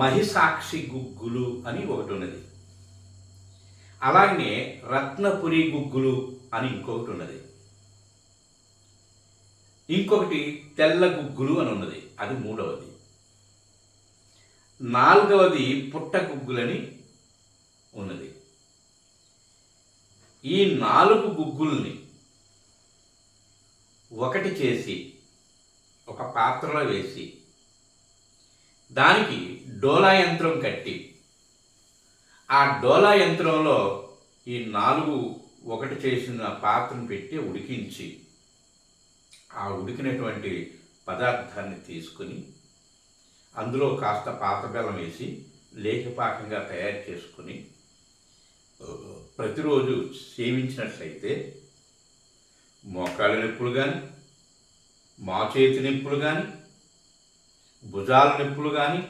మహిసాక్షి గుగ్గులు అని ఒకటి ఉన్నది అలాగే రత్నపురి గుగ్గులు అని ఇంకొకటి ఉన్నది ఇంకొకటి తెల్ల గుగ్గులు అని ఉన్నది అది మూడవది. నాలుగవది పుట్ట గుగ్గులని ఉన్నది. ఈ నాలుగు గుగ్గుల్ని ఒకటి చేసి ఒక పాత్రలో వేసి దానికి డోలా యంత్రం కట్టి. ఆ డోలా యంత్రంలో ఈ నాలుగు ఒకటి చేసిన పాత్రను పెట్టి ఉడికించి ఆ ఉడికినటువంటి పదార్థాన్ని తీసుకుని అందులో కాస్త పాత బెల్లం వేసి లేఖపాకంగా తయారు చేసుకుని ప్రతిరోజు సేవించినట్లయితే మోకాళ్ళ నొప్పులు కానీ మా చేతి నొప్పులు కానీ భుజాల నొప్పులు కానీ